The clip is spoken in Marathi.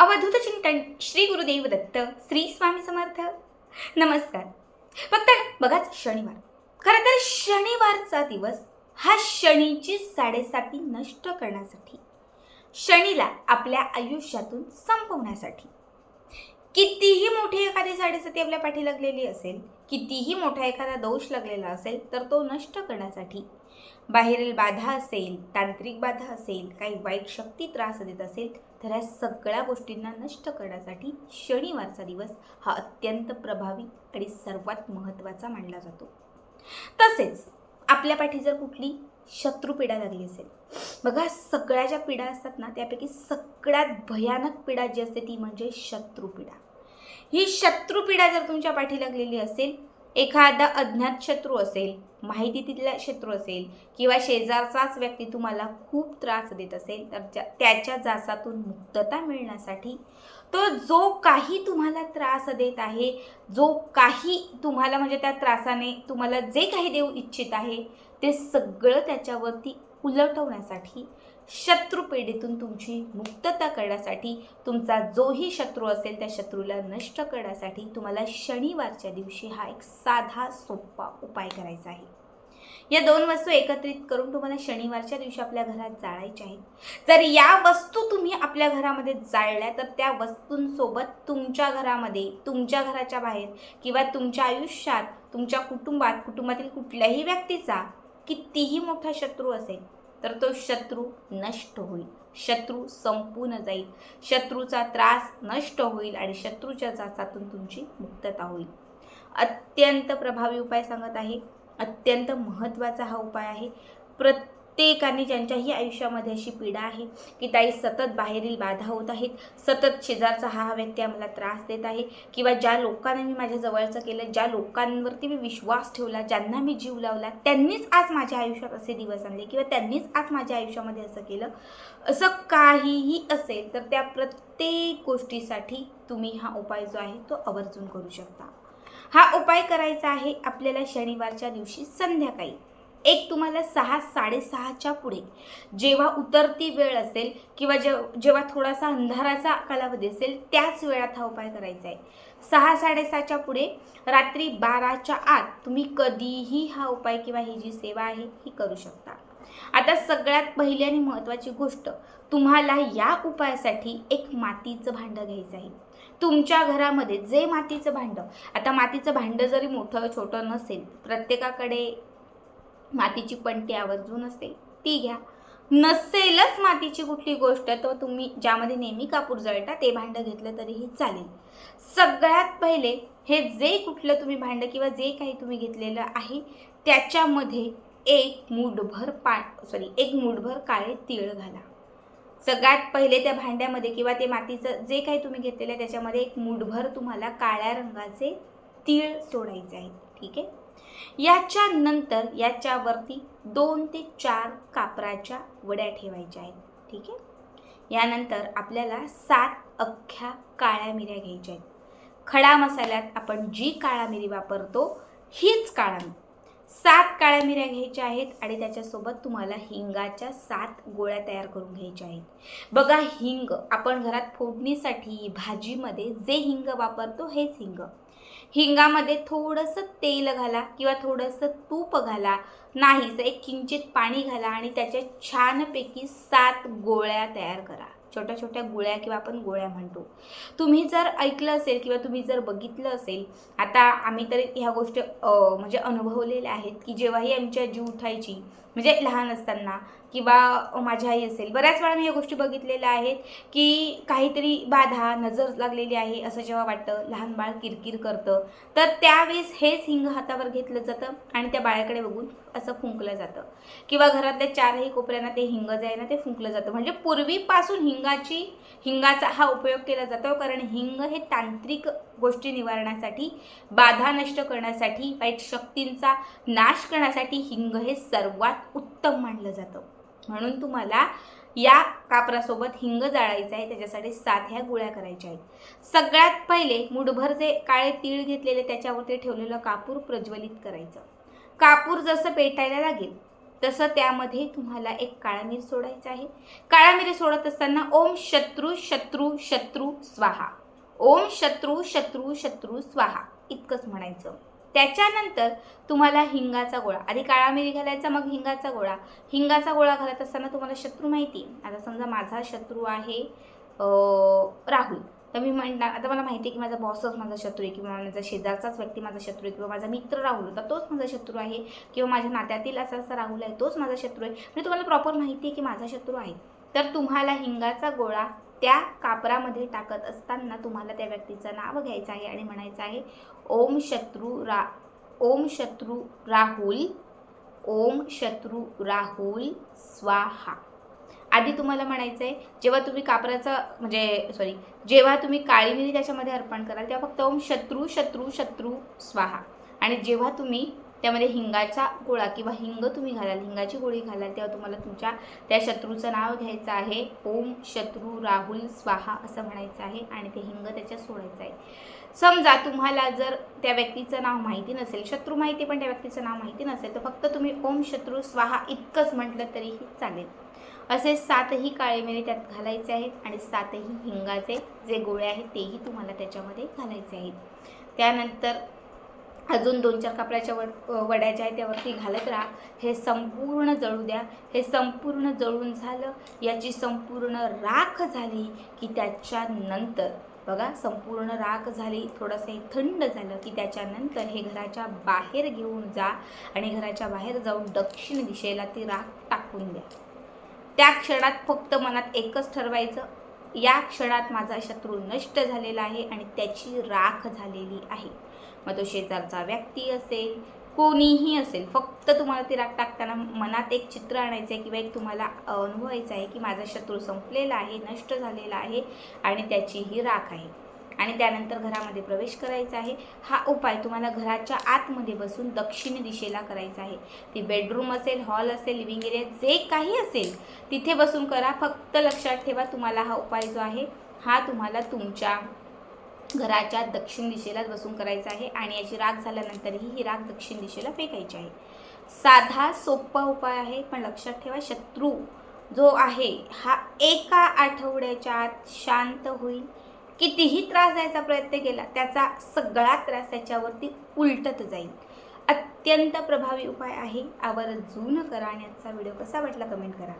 अवधूत चिंतन श्री गुरुदेव दत्त श्री स्वामी समर्थ. नमस्कार. फक्त बघाच शनिवार. खरं तर शनिवारचा दिवस हा शनीची साडेसाती नष्ट करण्यासाठी शनीला आपल्या आयुष्यातून संपवण्यासाठी. कितीही मोठी एखादी साडेसाती आपल्या पाठी लागलेली असेल कितीही मोठा एखादा दोष लागलेला असेल तर तो नष्ट करण्यासाठी बाहेरील बाधा असेल तांत्रिक बाधा असेल काही वाईट शक्ती त्रास देत असेल तर या सगळ्या गोष्टींना नष्ट करण्यासाठी शनिवारचा दिवस हा अत्यंत प्रभावी आणि सर्वात महत्त्वाचा मानला जातो. तसेच आपल्या पाठी जर कुठली शत्रुपीडा लागली असेल बघा सगळ्या ज्या पीडा असतात ना त्यापैकी सगळ्यात भयानक पीडा जी असते ती म्हणजे शत्रुपीडा ही शत्रुपीडा जर तुमच्या पाठी लागलेली असेल एखादा अज्ञात शत्रू असेल माहिती तिथला शत्रू असेल किंवा शेजारचाच व्यक्ती तुम्हाला खूप त्रास देत असेल तर त्या- त्याच्या जासातून मुक्तता मिळण्यासाठी तो जो काही तुम्हाला त्रास देत आहे जो काही तुम्हाला म्हणजे त्या त्रासाने तुम्हाला जे काही देऊ इच्छित आहे ते सगळं त्याच्यावरती उलटवण्यासाठी शत्रुपेढीतून तुमची मुक्तता करण्यासाठी तुमचा जोही शत्रू असेल त्या शत्रूला नष्ट करण्यासाठी तुम्हाला शनिवारच्या दिवशी हा एक साधा सोपा उपाय करायचा आहे. या दोन वस्तू एकत्रित करून तुम्हाला शनिवारच्या दिवशी आपल्या घरात जाळायच्या आहेत. जर या वस्तू तुम्ही आपल्या घरामध्ये जाळल्या तर त्या वस्तूंसोबत तुमच्या घरामध्ये तुमच्या घराच्या बाहेर किंवा तुमच्या आयुष्यात तुमच्या कुटुंबात कुटुंबातील कुठल्याही व्यक्तीचा कितीही मोठा शत्रू असेल तर तो शत्रू नष्ट होईल. शत्रू संपून जाईल. शत्रूचा त्रास नष्ट होईल आणि शत्रूच्या जाचातून तुमची मुक्तता होईल. अत्यंत प्रभावी उपाय सांगत आहे. अत्यंत महत्त्वाचा हा उपाय आहे. प्रत्येकाने ज्यांच्याही आयुष्यामध्ये अशी पीडा आहे की ताई सतत बाहेरील बाधा होत आहेत सतत शेजारचा हा व्यक्ती आम्हाला त्रास देत आहे किंवा ज्या लोकांना मी माझ्या जवळचं केलं ज्या लोकांवरती मी विश्वास ठेवला ज्यांना मी जीव लावला त्यांनीच आज माझ्या आयुष्यात असे दिवस आणले किंवा त्यांनीच आज माझ्या आयुष्यामध्ये असं केलं असं काहीही असेल तर त्या प्रत्येक गोष्टीसाठी तुम्ही हा उपाय जो आहे तो आवर्जून करू शकता. हा उपाय करायचा आहे आपल्याला शनिवारच्या दिवशी संध्याकाळी. एक तुम्हाला सहा साडेसहाच्या पुढे. जेव्हा उतरती वेळ असेल किंवा जेव जेव्हा थोडासा अंधाराचा कालावधी असेल त्याच वेळात हा उपाय करायचा आहे. सहा साडेसहाच्या पुढे रात्री बाराच्या आत तुम्ही कधीही हा उपाय किंवा ही जी सेवा आहे ही करू शकता. आता सगळ्यात पहिली आणि महत्त्वाची गोष्ट तुम्हाला या उपायासाठी एक मातीचं भांडं घ्यायचं आहे. तुमच्या घरामध्ये जे मातीचं भांडं आता मातीचं भांडं जरी मोठं छोटं नसेल प्रत्येकाकडे मातीची पणती आवर्जून असते. ती घ्या. नसेलच मातीची कुठली गोष्ट तर तुम्ही ज्यामध्ये नेहमी कापूर जळता ते भांडं घेतलं तरीही चालेल. सगळ्यात पहिले हे जे कुठलं तुम्ही भांडं किंवा जे काही तुम्ही घेतलेलं आहे त्याच्यामध्ये एक मूठभर पा सॉरी एक मूठभर काळे तीळ घाला. सगळ्यात पहिले त्या भांड्यामध्ये किंवा ते मातीचं जे काही तुम्ही घेतलेलं आहे त्याच्यामध्ये एक मूठभर तुम्हाला काळ्या रंगाचे तीळ सोडायचे आहेत. ठीक आहे? याच्यानंतर याच्यावरती दोन ते चार कापराच्या वड्या ठेवायच्या आहेत. ठीक आहे? यानंतर आपल्याला सात अख्ख्या काळ्या मिऱ्या घ्यायच्या आहेत. खडा मसाल्यात आपण जी काळा मिरी वापरतो हीच काळा मिरी. सात काळ्या मिऱ्या घ्यायच्या आहेत आणि त्याच्यासोबत तुम्हाला हिंगाच्या सात गोळ्या तयार करून घ्यायच्या आहेत. बघा हिंग आपण घरात फोडणीसाठी भाजीमध्ये जे हिंग वापरतो हेच हिंग. हिंगामध्ये थोडंसं तेल घाला किंवा थोडंसं तूप घाला. नाहीच एक किंचित पाणी घाला आणि त्याच्या छानपैकी सात गोळ्या तयार करा. छोट्या छोट्या गोळ्या किंवा आपण गोळ्या म्हणतो. तुम्ही जर ऐकलं असेल किंवा तुम्ही जर बघितलं असेल आता आम्ही तर ह्या गोष्टी म्हणजे अनुभवलेल्या आहेत की जेव्हाही आमच्या जीव उठायची म्हणजे लहान असताना किंवा माझी आई असेल बऱ्याच वेळा मी या गोष्टी बघितलेल्या आहेत की काहीतरी बाधा नजर लागलेली आहे असं जेव्हा वाटतं लहान बाळ किरकिर करतं तर त्यावेळेस हेच हिंग हातावर घेतलं जातं आणि त्या बाळाकडे बघून असं फुंकलं जातं. किंवा घरातल्या चारही कोपऱ्यांना ते हिंग जे आहे ना ते फुंकलं जातं. म्हणजे पूर्वीपासून हिंगाची हिंगाचा हा उपयोग केला जातो कारण हिंग हे तांत्रिक गोष्टी निवारण्यासाठी बाधा नष्ट करण्यासाठी वाईट शक्तींचा नाश करण्यासाठी हिंग हे सर्वात उत्तम मानलं जातं. म्हणून तुम्हाला या कापरासोबत हिंग जाळायचं आहे त्याच्यासाठी सात ह्या गोळ्या करायच्या आहेत. सगळ्यात पहिले मुठभर जे काळे तीळ घेतलेले त्याच्यावरती ठेवलेलं कापूर प्रज्वलित करायचं. कापूर जसं पेटायला लागेल तसं त्यामध्ये तुम्हाला एक काळा मिरी सोडायचा आहे. काळा मिरी सोडत असताना ओम शत्रू शत्रू शत्रू स्वाहा. ओम शत्रू शत्रू शत्रू स्वाहा. इतकंच म्हणायचं. त्याच्यानंतर तुम्हाला हिंगाचा गोळा. आधी काळा मिरी घालायचा मग हिंगाचा गोळा. हिंगाचा गोळा घालत असताना तुम्हाला शत्रू माहिती आहे. आता समजा माझा शत्रू आहे राहुल. तर मी म्हणणार आता मला माहिती आहे की माझा बॉसच माझा शत्रू आहे किंवा माझा शेजारचाच व्यक्ती माझा शत्रू आहे किंवा माझा मित्र राहुल होता तोच माझा शत्रू आहे. किंवा माझ्या नात्यातील असा असा राहुल आहे तोच माझा शत्रू आहे. म्हणजे तुम्हाला प्रॉपर माहिती आहे की माझा शत्रू आहे. तर तुम्हाला हिंगाचा गोळा त्या कापरामध्ये टाकत असताना तुम्हाला त्या व्यक्तीचं नाव घ्यायचं आहे आणि म्हणायचं आहे ओम शत्रू रा ओम शत्रू राहुल ओम शत्रू राहुल स्वाहा. आधी तुम्हाला म्हणायचं आहे जेव्हा तुम्ही कापराचं म्हणजे सॉरी जेव्हा तुम्ही काळी मिरी त्याच्यामध्ये अर्पण कराल तेव्हा फक्त ओम शत्रू शत्रू शत्रू स्वाहा. आणि जेव्हा तुम्ही त्यामध्ये हिंगाचा गोळा किंवा हिंग तुम्ही घालाल. हिंगाची गोळी घालाल तेव्हा तुम्हाला तुमच्या त्या शत्रूचं नाव घ्यायचं आहे. ओम शत्रू राहुल स्वाहा असं म्हणायचं आहे आणि ते हिंग त्याच्यात सोडायचं आहे. समजा तुम्हाला जर त्या व्यक्तीचं नाव माहिती नसेल शत्रू माहिती पण त्या व्यक्तीचं नाव माहिती नसेल तर फक्त तुम्ही ओम शत्रू स्वाहा इतकंच म्हटलं तरीही चालेल. असे सातही काळे मिरे त्यात घालायचे आहेत आणि सातही हिंगाचे जे गोळे आहेत तेही तुम्हाला त्याच्यामध्ये घालायचे आहेत. त्यानंतर अजून दोन चार कापडाच्या वड वड्या ज्या आहेत त्यावरती घालत राहा. हे संपूर्ण जळू द्या. हे संपूर्ण जळून झालं याची संपूर्ण राख झाली की त्याच्यानंतर बघा संपूर्ण राख झाली थोडंसं हे थंड झालं की त्याच्यानंतर हे घराच्या बाहेर घेऊन जा आणि घराच्या बाहेर जाऊन दक्षिण दिशेला ती राख टाकून द्या. त्या क्षणात फक्त मनात एकच ठरवायचं या क्षणात माझा शत्रू नष्ट झालेला आहे आणि त्याची राख झालेली आहे. मग तो शेजारचा व्यक्ती असेल कोणीही असेल फक्त तुम्हाला ती राख टाकताना मनात एक चित्र आणायचं आहे किंवा एक तुम्हाला अनुभवायचं आहे की माझा शत्रू संपलेला आहे नष्ट झालेला आहे आणि त्याची ही राख आहे. आणि त्यानंतर घरामध्ये प्रवेश करायचा आहे. हा उपाय तुम्हाला घराच्या आतमध्ये बसून दक्षिण दिशेला करायचा आहे. ती बेडरूम असेल हॉल असेल लिव्हिंग एरिया जे काही असेल तिथे बसून करा. फक्त लक्षात ठेवा तुम्हाला हा उपाय जो आहे हा तुम्हाला तुमच्या घराच्या दक्षिण दिशेला बसून करायचा आहे आणि याची राख झाल्यानंतरही ही राख दक्षिण दिशेला फेकायची आहे. साधा सोपा उपाय आहे पण लक्षात ठेवा शत्रू जो आहे हा एका आठवड्याच्या आत शांत होईल. कितीही त्रास द्यायचा प्रयत्न केला त्याचा सगळा त्रास त्याच्यावरती उलटत जाईल. अत्यंत प्रभावी उपाय आहे. आवर्जून करा आणि आजचा व्हिडिओ कसा वाटला कमेंट करा.